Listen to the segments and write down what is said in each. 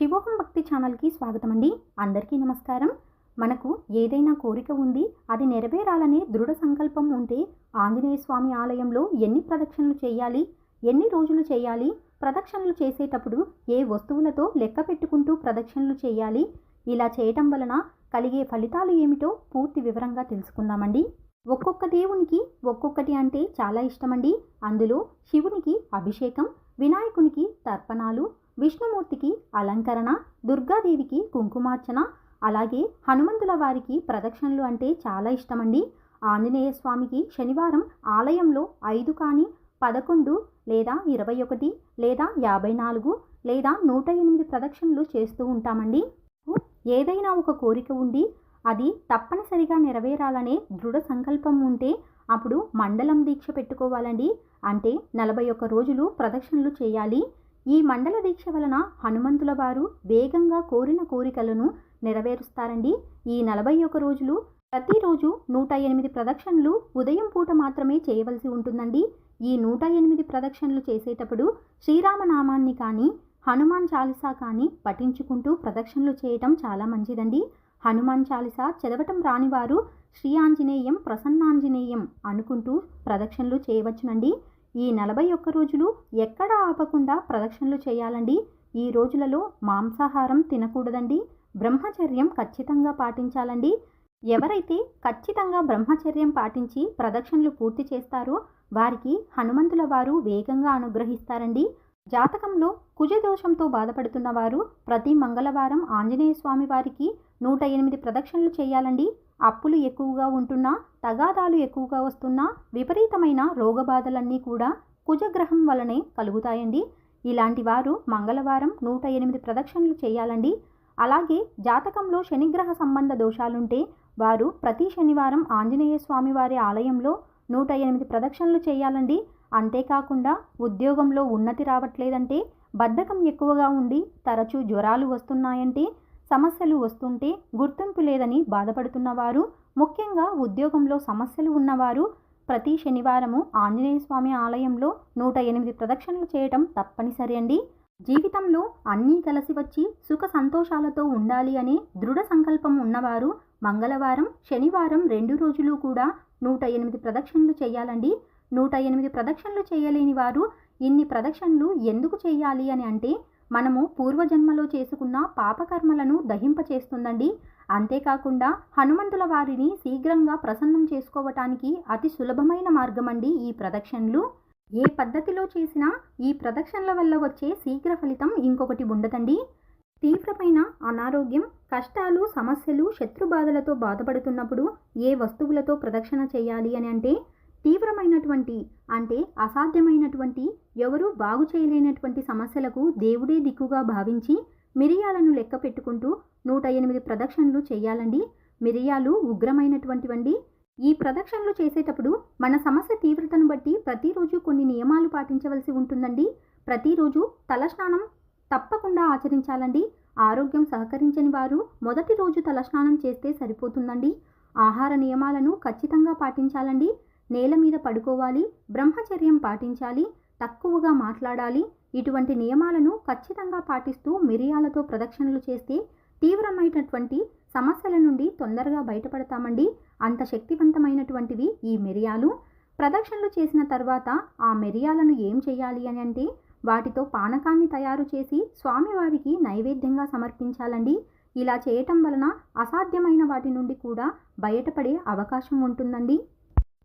శివోహం భక్తి ఛానల్కి స్వాగతం అండి అందరికీ నమస్కారం. మనకు ఏదైనా కోరిక ఉంది అది నెరవేరాలనే దృఢ సంకల్పం ఉంటే ఆంజనేయ స్వామి ఆలయంలో ఎన్ని ప్రదక్షిణలు చేయాలి ఎన్ని రోజులు చేయాలి ప్రదక్షిణలు చేసేటప్పుడు ఏ వస్తువులతో లెక్క పెట్టుకుంటూ ప్రదక్షిణలు చేయాలి ఇలా చేయటం వలన కలిగే ఫలితాలు ఏమిటో పూర్తి వివరంగా తెలుసుకుందామండి. ఒక్కొక్క దేవునికి ఒక్కొక్కటి అంటే చాలా ఇష్టమండి. అందులో శివునికి అభిషేకం వినాయకునికి తర్పణాలు విష్ణుమూర్తికి అలంకరణ దుర్గాదేవికి కుంకుమార్చన అలాగే హనుమంతుల వారికి ప్రదక్షిణలు అంటే చాలా ఇష్టమండి. ఆంజనేయ స్వామికి శనివారం ఆలయంలో ఐదు కానీ పదకొండు లేదా ఇరవై ఒకటి లేదా యాభై నాలుగు లేదా నూట ఎనిమిది ప్రదక్షిణలు చేస్తూ ఉంటామండి. ఏదైనా ఒక కోరిక ఉండి అది తప్పనిసరిగా నెరవేరాలనే దృఢ సంకల్పం ఉంటే అప్పుడు మండలం దీక్ష పెట్టుకోవాలండి. అంటే నలభై ఒక్క రోజులు ప్రదక్షిణలు చేయాలి. ఈ మండల దీక్ష వలన హనుమంతుల వారు వేగంగా కోరిన కోరికలను నెరవేరుస్తారండి. ఈ నలభై ఒక్క రోజులు ప్రతిరోజు నూట ఎనిమిది ప్రదక్షిణలు ఉదయం పూట మాత్రమే చేయవలసి ఉంటుందండి. ఈ నూట ఎనిమిది ప్రదక్షిణలు చేసేటప్పుడు శ్రీరామనామాన్ని కానీ హనుమాన్ చాలీసా కానీ పఠించుకుంటూ ప్రదక్షిణలు చేయటం చాలా మంచిదండి. హనుమాన్ చాలీసా చదవటం రానివారు శ్రీ ఆంజనేయం ప్రసన్నాంజనేయం అనుకుంటూ ప్రదక్షిణలు చేయవచ్చునండి. ఈ నలభై ఒక్క రోజులు ఎక్కడ ఆపకుండా ప్రదక్షిణలు చేయాలండి. ఈ రోజులలో మాంసాహారం తినకూడదండి. బ్రహ్మచర్యం ఖచ్చితంగా పాటించాలండి. ఎవరైతే ఖచ్చితంగా బ్రహ్మచర్యం పాటించి ప్రదక్షిణలు పూర్తి చేస్తారో వారికి హనుమంతుల వారు వేగంగా అనుగ్రహిస్తారండి. జాతకంలో కుజదోషంతో బాధపడుతున్న వారు ప్రతి మంగళవారం ఆంజనేయ స్వామి వారికి నూట ఎనిమిది ప్రదక్షిణలు చేయాలండి. అప్పులు ఎక్కువగా ఉంటున్నా తగాదాలు ఎక్కువగా వస్తున్నా విపరీతమైన రోగబాధలన్నీ కూడా కుజగ్రహం వలనే కలుగుతాయండి. ఇలాంటి వారు మంగళవారం నూట ఎనిమిది ప్రదక్షిణలు చేయాలండి. అలాగే జాతకంలో శనిగ్రహ సంబంధ దోషాలుంటే వారు ప్రతి శనివారం ఆంజనేయ స్వామి వారి ఆలయంలో నూట ఎనిమిది ప్రదక్షిణలు చేయాలండి. అంతేకాకుండా ఉద్యోగంలో ఉన్నతి రావట్లేదంటే బద్ధకం ఎక్కువగా ఉండి తరచూ జ్వరాలు వస్తున్నాయంటే సమస్యలు వస్తుంటే గుర్తింపు లేదని బాధపడుతున్నవారు ముఖ్యంగా ఉద్యోగంలో సమస్యలు ఉన్నవారు ప్రతి శనివారము ఆంజనేయ స్వామి ఆలయంలో నూట ఎనిమిది ప్రదక్షిణలు చేయటం తప్పనిసరి అండి. జీవితంలో అన్నీ కలిసి వచ్చి సుఖ సంతోషాలతో ఉండాలి అనే దృఢ సంకల్పం ఉన్నవారు మంగళవారం శనివారం రెండు రోజులు కూడా నూట ఎనిమిది ప్రదక్షిణలు చేయాలండి. నూట ఎనిమిది ప్రదక్షిణలు చేయలేని వారు ఇన్ని ప్రదక్షిణలు ఎందుకు చేయాలి అని అంటే మనము పూర్వజన్మలో చేసుకున్న పాపకర్మలను దహింపచేస్తుందండి. అంతేకాకుండా హనుమంతుల వారిని శీఘ్రంగా ప్రసన్నం చేసుకోవటానికి అతి సులభమైన మార్గమండి ఈ ప్రదక్షిణలు. ఏ పద్ధతిలో చేసినా ఈ ప్రదక్షిణల వల్ల వచ్చే శీఘ్ర ఫలితం ఇంకొకటి ఉండదండి. తీవ్రమైన అనారోగ్యం కష్టాలు సమస్యలు శత్రుబాధలతో బాధపడుతున్నప్పుడు ఏ వస్తువులతో ప్రదక్షిణ చేయాలి అని అంటే తీవ్రమైనటువంటి అంటే అసాధ్యమైనటువంటి ఎవరూ బాగు చేయలేనటువంటి సమస్యలకు దేవుడే దిక్కుగా భావించి మిరియాలను లెక్క పెట్టుకుంటూ నూట ఎనిమిది ప్రదక్షిణలు చేయాలండి. మిరియాలు ఉగ్రమైనటువంటివండి. ఈ ప్రదక్షిణలు చేసేటప్పుడు మన సమస్య తీవ్రతను బట్టి ప్రతిరోజు కొన్ని నియమాలు పాటించవలసి ఉంటుందండి. ప్రతిరోజు తలస్నానం తప్పకుండా ఆచరించాలండి. ఆరోగ్యం సహకరించని వారు మొదటి రోజు తలస్నానం చేస్తే సరిపోతుందండి. ఆహార నియమాలను ఖచ్చితంగా పాటించాలండి. నేల మీద పడుకోవాలి. బ్రహ్మచర్యం పాటించాలి. తక్కువగా మాట్లాడాలి. ఇటువంటి నియమాలను ఖచ్చితంగా పాటిస్తూ మిరియాలతో ప్రదక్షిణలు చేస్తే తీవ్రమైనటువంటి సమస్యల నుండి తొందరగా బయటపడతామండి. అంత శక్తివంతమైనటువంటివి ఈ మిరియాలు. ప్రదక్షిణలు చేసిన తర్వాత ఆ మిరియాలను ఏం చేయాలి అని అంటే వాటితో పానకాన్ని తయారు చేసి స్వామివారికి నైవేద్యంగా సమర్పించాలండి. ఇలా చేయటం వలన అసాధ్యమైన వాటి నుండి కూడా బయటపడే అవకాశం ఉంటుందండి.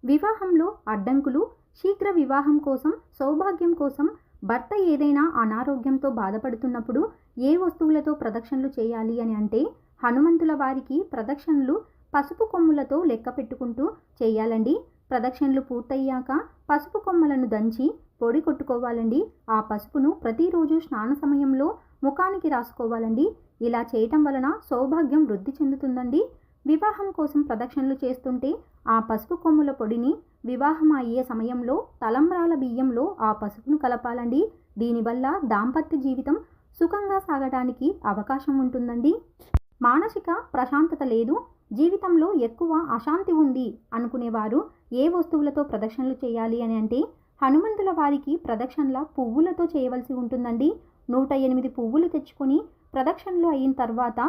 వివాహంలో అడ్డంకులు శీఘ్ర వివాహం కోసం సౌభాగ్యం కోసం భర్త ఏదైనా అనారోగ్యంతో బాధపడుతున్నప్పుడు ఏ వస్తువులతో ప్రదక్షిణలు చేయాలి అని అంటే హనుమంతుల వారికి ప్రదక్షిణలు పసుపు కొమ్ములతో లెక్క పెట్టుకుంటూ చేయాలండి. ప్రదక్షిణలు పూర్తయ్యాక పసుపు కొమ్మలను దంచి పొడి కొట్టుకోవాలండి. ఆ పసుపును ప్రతిరోజు స్నాన సమయంలో ముఖానికి రాసుకోవాలండి. ఇలా చేయటం వలన సౌభాగ్యం వృద్ధి చెందుతుందండి. వివాహం కోసం ప్రదక్షిణలు చేస్తుంటే ఆ పసుపు కొమ్ముల పొడిని వివాహం అయ్యే సమయంలో తలంబ్రాల బియ్యంలో ఆ పసుపును కలపాలండి. దీనివల్ల దాంపత్య జీవితం సుఖంగా సాగడానికి అవకాశం ఉంటుందండి. మానసిక ప్రశాంతత లేదు. జీవితంలో ఎక్కువ అశాంతి ఉంది అనుకునేవారు ఏ వస్తువులతో ప్రదక్షిణలు చేయాలి అని అంటే హనుమంతుల వారికి ప్రదక్షిణల పువ్వులతో చేయవలసి ఉంటుందండి. నూట ఎనిమిది పువ్వులు తెచ్చుకొని ప్రదక్షిణలు అయిన తర్వాత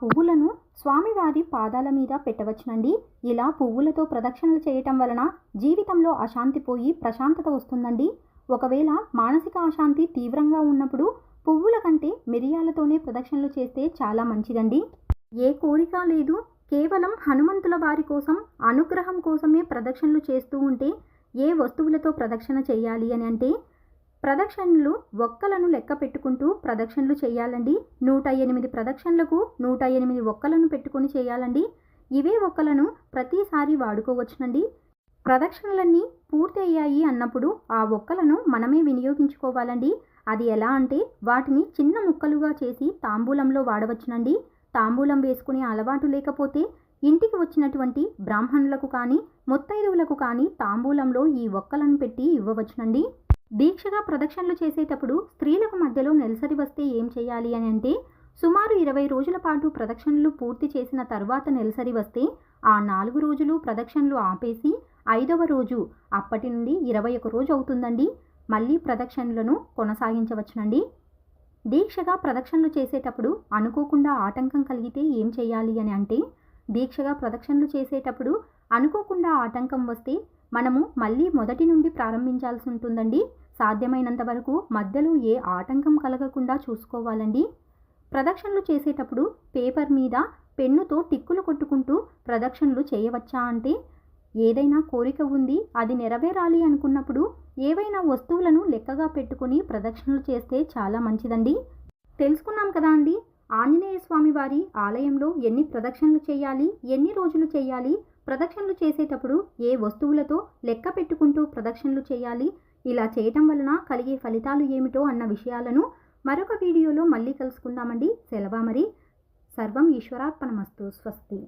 పువ్వులను స్వామివారి పాదాల మీద పెట్టవచ్చునండి. ఇలా పువ్వులతో ప్రదక్షిణలు చేయటం వలన జీవితంలో అశాంతి పోయి ప్రశాంతత వస్తుందండి. ఒకవేళ మానసిక అశాంతి తీవ్రంగా ఉన్నప్పుడు పువ్వుల కంటే మిరియాలతోనే ప్రదక్షిణలు చేస్తే చాలా మంచిదండి. ఏ కోరిక లేదు. కేవలం హనుమంతుల వారి కోసం అనుగ్రహం కోసమే ప్రదక్షిణలు చేస్తూ ఉంటే ఏ వస్తువులతో ప్రదక్షిణ చేయాలి అని అంటే ప్రదక్షిణలు ఒక్కలను లెక్క పెట్టుకుంటూ ప్రదక్షిణలు చేయాలండి. నూట ఎనిమిది ప్రదక్షిణలకు నూట ఎనిమిది ఒక్కలను పెట్టుకొని చేయాలండి. ఇవే ఒక్కలను ప్రతిసారి వాడుకోవచ్చునండి. ప్రదక్షిణలన్నీ పూర్తి అయ్యాయి అన్నప్పుడు ఆ ఒక్కలను మనమే వినియోగించుకోవాలండి. అది ఎలా అంటే వాటిని చిన్న ముక్కలుగా చేసి తాంబూలంలో వాడవచ్చునండి. తాంబూలం వేసుకునే అలవాటు లేకపోతే ఇంటికి వచ్చినటువంటి బ్రాహ్మణులకు కానీ ముత్తైదువులకు కానీ తాంబూలంలో ఈ ఒక్కలను పెట్టి ఇవ్వవచ్చునండి. దీక్షగా ప్రదక్షిణలు చేసేటప్పుడు స్త్రీలకు మధ్యలో నెలసరి వస్తే ఏం చేయాలి అని అంటే సుమారు ఇరవై రోజుల పాటు ప్రదక్షిణలు పూర్తి చేసిన తర్వాత నెలసరి వస్తే ఆ నాలుగు రోజులు ప్రదక్షిణలు ఆపేసి ఐదవ రోజు అప్పటి నుండి ఇరవై ఒక రోజు అవుతుందండి. మళ్ళీ ప్రదక్షిణలను కొనసాగించవచ్చునండి. దీక్షగా ప్రదక్షిణలు చేసేటప్పుడు అనుకోకుండా ఆటంకం కలిగితే ఏం చేయాలి అని అంటే దీక్షగా ప్రదక్షిణలు చేసేటప్పుడు అనుకోకుండా ఆటంకం వస్తే మనము మళ్ళీ మొదటి నుండి ప్రారంభించాల్సి ఉంటుందండి. సాధ్యమైనంత వరకు మధ్యలో ఏ ఆటంకం కలగకుండా చూసుకోవాలండి. ప్రదక్షిణలు చేసేటప్పుడు పేపర్ మీద పెన్నుతో టిక్కులు కొట్టుకుంటూ ప్రదక్షిణలు చేయవచ్చా అంటే ఏదైనా కోరిక ఉంది అది నెరవేరాలి అనుకున్నప్పుడు ఏవైనా వస్తువులను లెక్కగా పెట్టుకొని ప్రదక్షిణలు చేస్తే చాలా మంచిదండి. తెలుసుకున్నాం కదా అండి ఆంజనేయ స్వామి వారి ఆలయంలో ఎన్ని ప్రదక్షిణలు చేయాలి ఎన్ని రోజులు చేయాలి ప్రదక్షిణలు చేసేటప్పుడు ఏ వస్తువులతో లెక్క పెట్టుకుంటూ ప్రదక్షిణలు చేయాలి? ఇలా చేయటం వలన కలిగే ఫలితాలు ఏమిటో అన్న విషయాలను మరొక వీడియోలో మళ్ళీ కలుసుకుందామండి. సెలవా మరి సర్వం ఈశ్వరార్పణమస్తు. స్వస్తి.